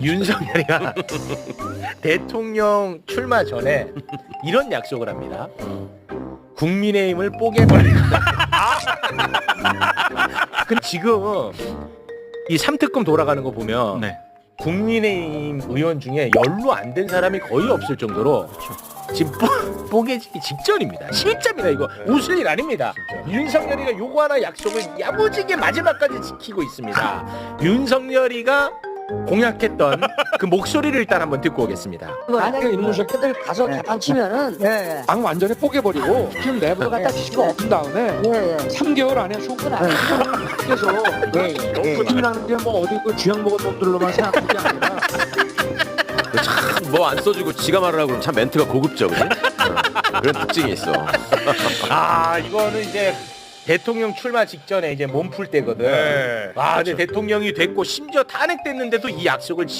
윤석열이가 대통령 출마 전에 이런 약속을 합니다. 국민의힘을 뽀개버리겠다. 그 지금 이 삼특검 돌아가는 거 보면 네. 국민의힘 의원 중에 연루 안된 사람이 거의 없을 정도로 지금 뽀, 뽀개지기 직전입니다. 실제입니다. 이거 웃을 일 아닙니다. 윤석열이가 요거 하나 약속을 야무지게 마지막까지 지키고 있습니다. 윤석열이가 공약했던 그 목소리를 일단 한번 듣고 오겠습니다. 만약에 이놈의 새끼들 가서 개판 치면은 예, 당 완전히 포개버리고 지금 내부를 갖다 뒤집어 엎은 다음에 예, 예. 3개월 안에 속은 안 그래서 예, 예, 예. 팀이라는 게 뭐 어디 그 쥐약 먹은 놈들로만 생각하는 게 아니라 뭐 안 써주고 지가 말을 하고 그러면 참 멘트가 고급져, 그지? 어, 그런 특징이 있어. 아 이거는 이제 대통령 출마 직전에 이제 몸 풀 때거든. 네. 아 근데 대통령이 됐고 심지어 탄핵됐는데도 이 약속을 지금